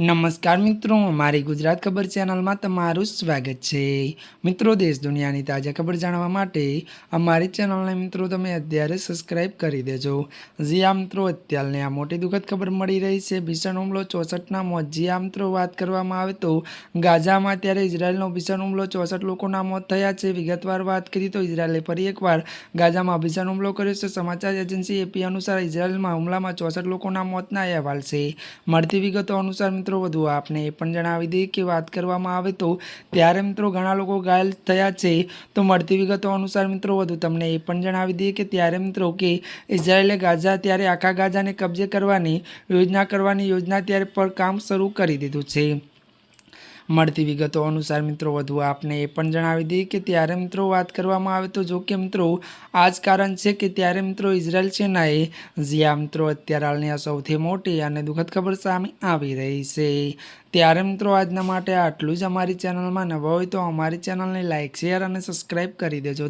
નમસ્કાર મિત્રો મારી ગુજરાત ખબર ચેનલમાં તમારું સ્વાગત છે. મિત્રો, દેશ દુનિયાની તાજા ખબર જાણવા માટે અમારી ચેનલને મિત્રો તમે અત્યારે સબસ્ક્રાઈબ કરી દેજો. જી આ મિત્રો, અત્યારને આ મોટી દુઃખદ ખબર મળી રહી છે. ભીષણ હુમલો ચોસઠના મોત. જી આ મિત્રો, વાત કરવામાં આવે તો ગાઝામાં અત્યારે ઇઝરાયલનો ભીષણ હુમલો ચોસઠ લોકોના મોત થયા છે. વિગતવાર વાત કરી તો ઇઝરાયલે ફરી એકવાર ગાઝામાં ભીષણ હુમલો કર્યો છે. સમાચાર એજન્સી એપી અનુસાર ઇઝરાયલમાં હુમલામાં ચોસઠ લોકોના મોતના અહેવાલ છે. મળતી વિગતો અનુસાર મિત્રો, વધુ આપને એ પણ જણાવી દઈએ કે વાત કરવામાં આવે તો ત્યારે મિત્રો ઘણા લોકો ઘાયલ થયા છે. તો મળતી વિગતો અનુસાર મિત્રો, વધુ તમને એ પણ જણાવી દઈએ કે ત્યારે મિત્રો કે ઇઝરાયેલે ગાઝા ત્યારે આખા ગાઝાને કબજે કરવાની યોજના કરવાની યોજના ત્યારે પર કામ શરૂ કરી દીધું છે. મળતી વિગતો અનુસાર મિત્રો, વધુ આપને એ પણ જણાવી દઈએ કે ત્યારે મિત્રો વાત કરવામાં આવે તો જો કે મિત્રો, આ જ કારણ છે કે ત્યારે મિત્રો ઇઝરાયલ સેનાએ જ્યાં મિત્રો અત્યારે હાલની આ સૌથી મોટી અને દુઃખદ ખબર સામે આવી રહી છે. ત્યારે મિત્રો, આજના માટે આટલું જ. અમારી ચેનલમાં નવા હોય તો અમારી ચેનલને લાઇક શેર અને સબસ્ક્રાઈબ કરી દેજો.